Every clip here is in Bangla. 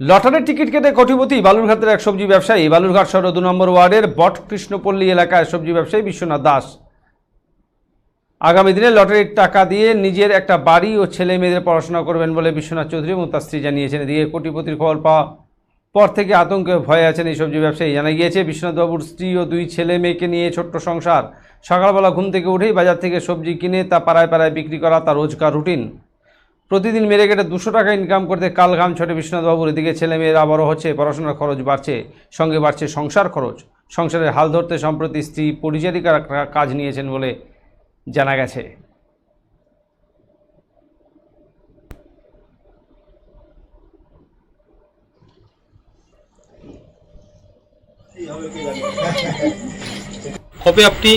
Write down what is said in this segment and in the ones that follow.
লটারির টিকিট কেটে কোটিপতি বালুরঘাটের এক সবজি ব্যবসায়ী। বালুরঘাট শহর দু নম্বর ওয়ার্ডের বট কৃষ্ণপল্লী এলাকায় সবজি ব্যবসায়ী বিশ্বনাথ দাস। আগামী দিনে লটারির টাকা দিয়ে নিজের একটা বাড়ি ও ছেলে মেয়েদের পড়াশোনা করবেন বলে বিশ্বনাথ চৌধুরী এবং তার স্ত্রী জানিয়েছেন। এদিকে কোটিপতির খবর পাওয়া পর থেকে আতঙ্কে ভয়ে আছেন এই সবজি ব্যবসায়ী। জানা গিয়েছে, বিশ্বনাথবাবুর স্ত্রী ও দুই ছেলে মেয়েকে নিয়ে ছোট্ট সংসার। সকালবেলা ঘুম থেকে উঠেই বাজার থেকে সবজি কিনে তা পাড়ায় পাড়ায় বিক্রি করা তার রোজকার রুটিন। প্রতিদিন মেরে কেটে দুশো টাকা ইনকাম করতে কাল ঘাম ছটে বিশ্বনাথবাবুর এদিকে ছেলে মেয়েরা আবারও হচ্ছে পড়াশোনার খরচ বাড়ছে, সঙ্গে বাড়ছে সংসার খরচ। সংসারের হাল ধরতে সম্প্রতি স্ত্রী পরিচারিকার কাজ নিয়েছেন বলে জানা গেছে। কবে আপনি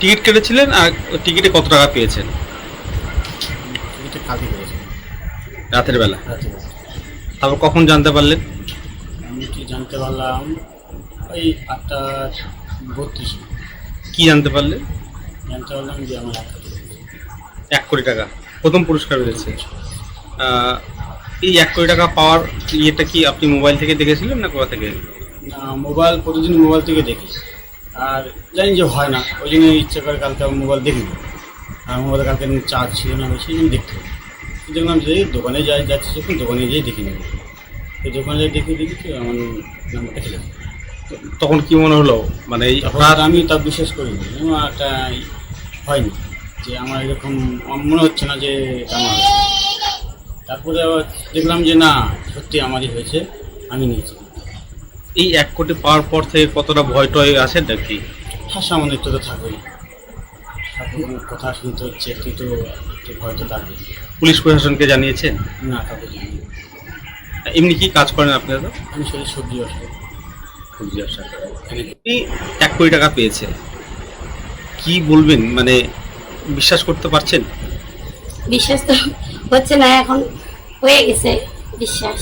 টিকিট কেটেছিলেন আর টিকিটে কত টাকা পেয়েছেন? রাতের বেলা। তারপর কখন জানতে পারলেন আমি কি জানতে পারলাম ওই আটটা বত্রিশ। কি জানতে পারলেন জানতে পারলাম যে আমার এক কোটি টাকা। প্রথম পুরস্কার আহ, এই এক কোটি টাকা পাওয়ার ইয়েটা কি আপনি মোবাইল থেকে দেখেছিলেন না কোথা থেকে? না মোবাইল প্রতিদিন মোবাইল থেকে দেখি। আর জানি যে হয় না। ওই জন্য ইচ্ছে করে কালকে আমি মোবাইল দেখিনি। আর মোবাইলে কালকে চার্জ ছিল না বেশি জন্য দেখতে হবে। দেখলাম যে দোকানে যাই যাচ্ছি যখন দোকানে যেয়ে দেখি নেব তো দোকানে যাই দেখি দেখি তো আমার নাম্বারটা তো- তখন কি মনে হলো? মানে এই আপনার আমি তা বিশ্বাস করিনি আমার একটা হয়নি যে আমার এরকম মনে হচ্ছে না যে এটা আমার তারপরে আবার দেখলাম যে না সত্যি আমারই হয়েছে আমি নিয়েছি। এই এক কোটি পাওয়ার পর থেকে কতটা ভয় টয় আসে নাকি? হ্যাঁ সামান্য তো থাকবেই। কথা শুনতে হচ্ছে একটু তো একটু ভয় তো থাকবে পুলিশ প্রশাসনকে জানিয়েছেন না কাউকে এমনি কি কাজ করেন আপনারা? আমি শুধু সবজি ব্যবসা করি। সবজি ব্যবসা আপনি এক কোটি টাকা পেয়েছে কি বলবেন? মানে বিশ্বাস করতে পারছেন? বিশ্বাস তো হচ্ছে না এখন হয়ে গেছে বিশ্বাস।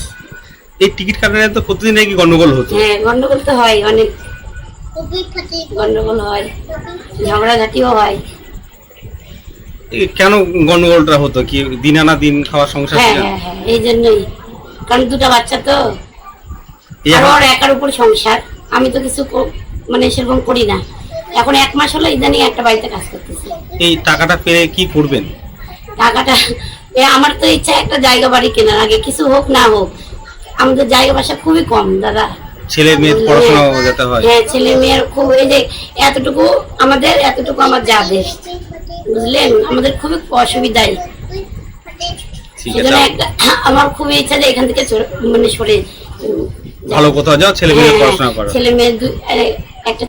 এই টিকিট কাটার তো প্রতিদিন নাকি গন্ডগোল হতো? হ্যাঁ গন্ডগোল তো হয় অনেক। গন্ডগোল হয় ঝগড়াঝাটিও হয়। কেন গন্ডগোলটা হতো? কি দিন আনা দিন খাওয়া সংসার হ্যাঁ হ্যাঁ হ্যাঁ এই জন্যই। কারণ দুটো বাচ্চা তো। আর একার উপর সংসার। আমি তো কিছু মানে সেরকম করি না। এখন এক মাস হলো ইদানিং একটা বাড়িতে কাজ করতেছি। এই টাকাটা পেয়ে কি করবেন? টাকাটা এ আমার তো ইচ্ছা একটা জায়গা বাড়ি কেনার আগে কিছু হোক না হোক। আমাদের জায়গা বাসা খুবই কম দাদা। ছেলে মেয়ে পড়াশোনা যেতে হয়। হ্যাঁ ছেলে মেয়ের খুব এই যে এতটুকু আমাদের এতটুকু আমার যাদের বুঝলেন আমাদের খুবই অসুবিধায়। সেজন্য একটা আমার খুবই ইচ্ছা যে এখান থেকে মানে সরে ভালো কোথাও যাও ছেলে মেয়ে হ্যাঁ, পড়াশোনা করো। ছেলে মেয়ে একটা